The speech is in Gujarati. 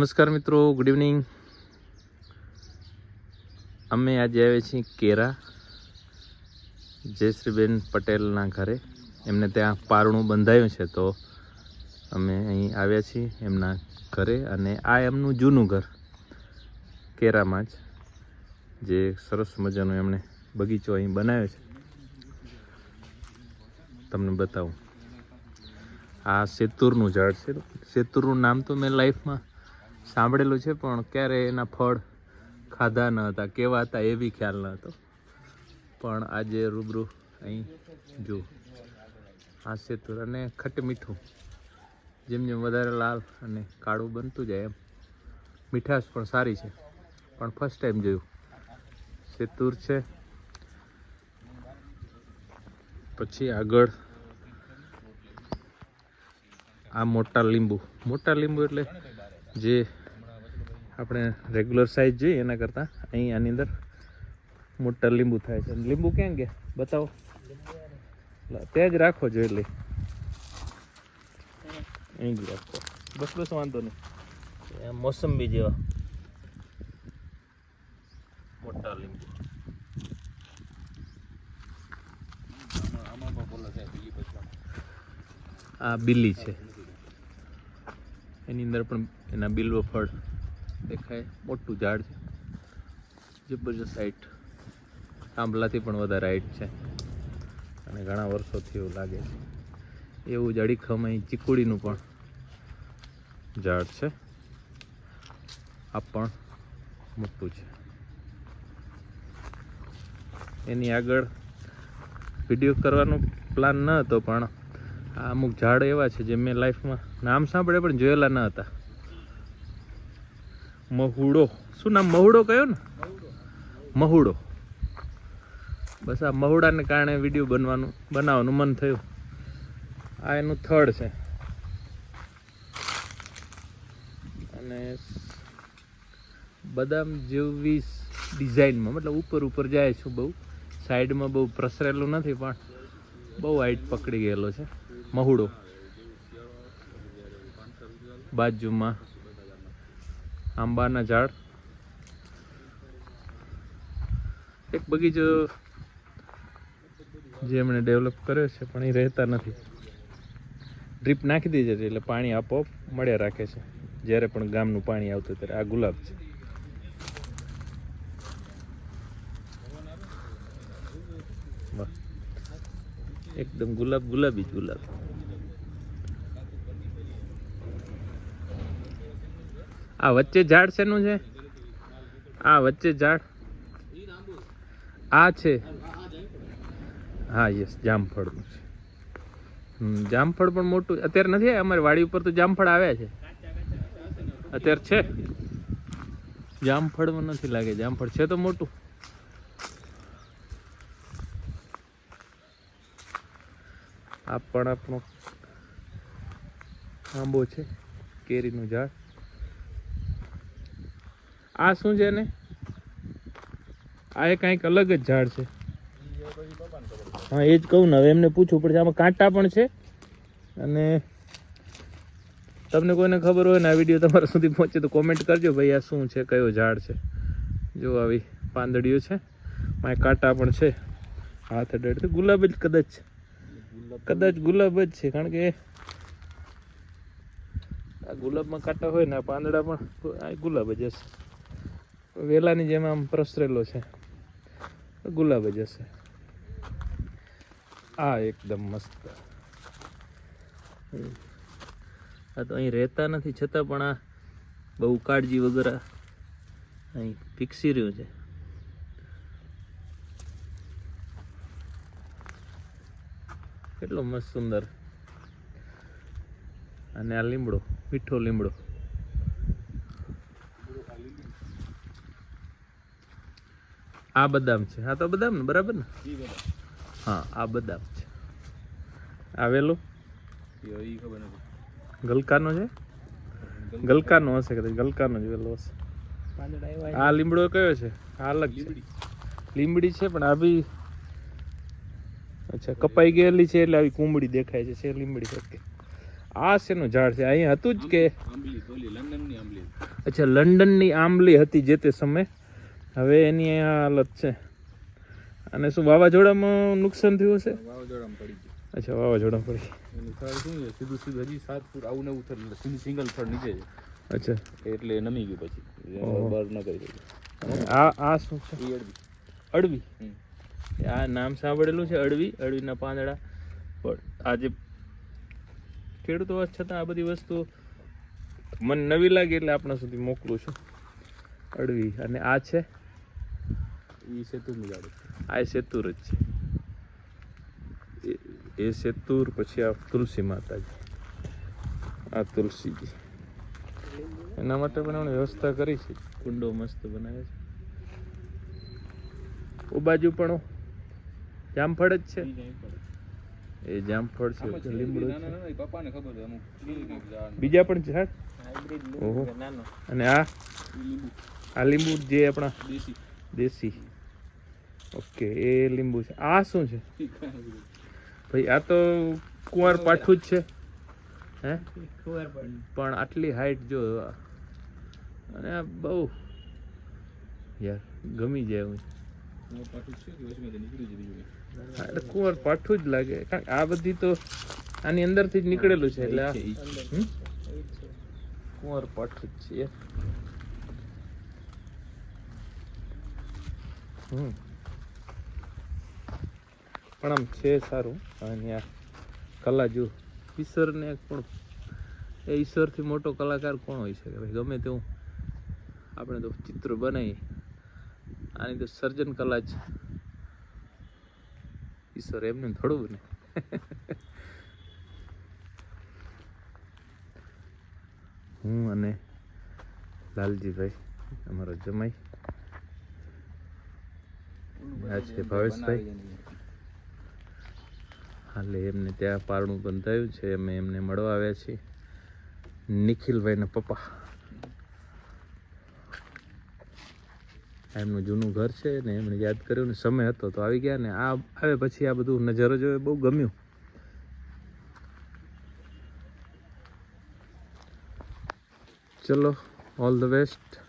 નમસ્કાર મિત્રો ગુડ ઇવનિંગ અમે આજે આવ્યા છીએ કેરા, જયશ્રીબેન પટેલના ઘરે. એમને ત્યાં પારણું બંધાયું છે, તો અમે અહીં આવ્યા છીએ એમના ઘરે અને આ એમનું જૂનું ઘર, કેરામાં જ, જે સરસ મજાનો એમણે બગીચો અહીં બનાવ્યો છે. તમને બતાવું. આ સેતુરનું ઝાડ છે. સેતુરનું નામ તો મેં લાઈફમાં સાંભળેલું છે, પણ ક્યારે એના ફળ ખાધા ન હતા, કેવા હતા એ બી ખ્યાલ ન હતો. પણ આજે રૂબરૂ અહીં જો આ સેતુર અને ખટ મીઠું, જેમ જેમ વધારે લાલ અને કાળું બનતું જાય એમ. મીઠાશ પણ સારી છે, પણ ફર્સ્ટ ટાઈમ જોયું. સેતુર છે, પછી આગળ આ મોટા લીંબુ. મોટા લીંબુ એટલે જે આપણે રેગ્યુલર સાઇઝ જોઈએ એના કરતાં અહીં આની અંદર મોટા લીંબુ થાય છે. લીંબુ ક્યાં ગયા બતાવો. ત્યાં જ રાખો જોઈએ એટલે. અહીં જ રાખો. બસ બસ વાંધો નહીં. મોસંબી જેવા. મોટા લીંબુ. આ બિલ્લી છે. એની અંદર પણ એના બિલ્વ ફળ દેખાય. મોટું ઝાડ છે. જબરજસ્ત હાઈટ આંબલાથી પણ વધારે હાઈટ છે. અને ઘણા વર્ષોથી એવું લાગે છે. એવું જ અડીખમ અહીં ચીકુડીનું પણ ઝાડ છે. આ પણ મોટું છે. એની આગળ વીડિયો કરવાનો પ્લાન ન હતો, પણ આ અમુક ઝાડ એવા છે જે મેં લાઈફમાં નામ સાંભળે પણ જોયેલા ન હતા. મહુડો. શું નામ, મહુડો કયો ને? મહુડો. બસ આ મહુડાને કારણે વીડિયો બનવાનું, બનાવવાનું મન થયું. આ એનું થડ છે. અને બદામ જેવી ડિઝાઇનમાં, મતલબ ઉપર ઉપર જાય છું બહુ. સાઈડમાં બહુ પ્રસરેલું નથી, પણ બહુ હાઈટ પકડી ગયેલો છે. મહુડો. બાજુમાં આંબાના ઝાડ. એક બગીચો જે એમણે ડેવલપ કર્યો છે, પણ એ રહેતા નથી. ડ્રીપ નાખી દીધી છે, એટલે પાણી આપોઆપ મળ્યા રાખે છે. જ્યારે પણ ગામનું પાણી આવતું ત્યારે. આ ગુલાબ છે. એકદમ ગુલાબ, ગુલાબી જ ગુલાબ. આ વચ્ચે ઝાડ શેનું છે? આ વચ્ચે ઝાડ. આ છે. હા, યસ, જામફળનું છે. જામફળ પણ મોટું. અત્યારે નથી. અમારી વાડી ઉપર તો જામફળ આવ્યા છે. અત્યારે છે. જામફળમાં નથી લાગે. જામફળ છે તો મોટું. આ પણ આપણો આંબો છે. કેરીનું ઝાડ. આ શું છે ને આ એ કાંઈક અલગ જ ઝાડ છે. હા, એ જ કહું ને. હવે એમને પૂછવું પડશે. આમાં કાંટા પણ છે. અને તમને કોઈને ખબર હોય ને, આ વીડિયો તમારા સુધી પહોંચે તો કોમેન્ટ કરજો ભાઈ, આ શું છે, કયો ઝાડ છે. જો આવી પાંદડીઓ છે. માં કાંટા પણ છે. હાથ અડે ગુલાબ જ કદાચ. કદાચ ગુલાબ જ છે. કારણ કે આ ગુલાબમાં કાંટા હોય ને, આ પાંદડા પણ આ ગુલાબ જ હશે. વેલાની જેમ આમ પ્રસરેલો છે. ગુલાબ જ હશે આ એકદમ મસ્ત. આ તો અહીં રહેતા નથી, છતાં પણ આ બહુ કાળજી વગર અહીં વિકસી રહ્યું છે. કેટલો મસ્ત સુંદર. અને આ લીમડો, મીઠો લીમડો. આ બદામ છે. હા તો બદામ ને બરાબર ને? હા આ બદામ છે. આવેલું ગલકાનો છે? ગલકાનો. હશે કદાચ ગલકાનો જ વેલો હશે. આ લીમડો કયો છે? આ અલગ છે. લીમડી. છે પણ આ બી અચ્છા કપાઈ ગયેલી છે એટલે આવી કુંબડી દેખાય છે. છે લીમડી ઓકે. આ શેનું ઝાડ છે? અહીંયા હતું જ કે અચ્છા લંડનની આંબલી હતી જે તે સમયે? હવે એની આ હાલત છે. અને શું વાવાઝોડામાં નુકસાન થયું હશે? વાવાઝોડામાં પડી ગયું. અચ્છા વાવાઝોડા પડી એનું થડ શું છે? સીધું સીધું હજી સાત ફૂટ આવું ને ઉથર સિંગલ થડ નીચે છે. અચ્છા. એટલે નમી ગયું પછી. બહાર ન કરી શક્યું. આ આ શું છે? અડવી. અડવી. આ નામ સાંભળેલું છે અળવી અળવીના પાંદડા. પણ આજે ખેડૂતો હોવા છતાં આ બધી વસ્તુ મને નવી લાગી એટલે આપણા સુધી મોકલું છું. અડવી. અને આ છે? એ સેતુનું ઝાડ આ સેતુર જ છે એ- સેતુર પછી આ તુલસી માતાજી આ તુલસીજી એના માટે પણ એમણે વ્યવસ્થા કરી છે કુંડો મસ્ત બનાવે છે ઓ બાજુ પણ જામફળ જ છે એ જામફળ છે લીમડો. બીજા પણ ઝાડ ઓહો અને આ આ લીંબુ જે આપણા દેશી દેશી ઓકે એ લીંબુ છે. આ શું છે. ભાઈ આ તો કુંવર પાઠું જ છે. હે? પણ આટલી હાઈટ જો અને આ બહુ. યાર ગમી જાય હું કુંવર પાઠું જ લાગે. કારણ કે આ બધી તો આની અંદરથી જ નીકળેલું છે એટલે? કુંવર પાઠું જ છે. હમ. પણ આમ છે સારું. અને આ કલા જો ઈશ્વરને પણ એ ઈશ્વરથી મોટો કલાકાર કોણ હોઈ શકે? ભાઈ, ગમે તેવું આપણે તો ચિત્ર બનાવીએ. આની તો સર્જન કલા જ ઈશ્વર એમને થોડું બને. હું અને લાલજીભાઈ, અમારો જમાઈ આ છે ભાવેશભાઈ. હાલે, એમને ત્યાં પારણું બંધાયું છે, અમે એમને મળવા આવ્યા છીએ. નિખિલભાઈના પપ્પા. એમનું જૂનું ઘર છે ને એમણે યાદ કર્યું ને સમય હતો, તો આવી ગયા ને આ આવે પછી આ બધું નજરો જોયો બહુ ગમ્યું. ચલો ઓલ ધ બેસ્ટ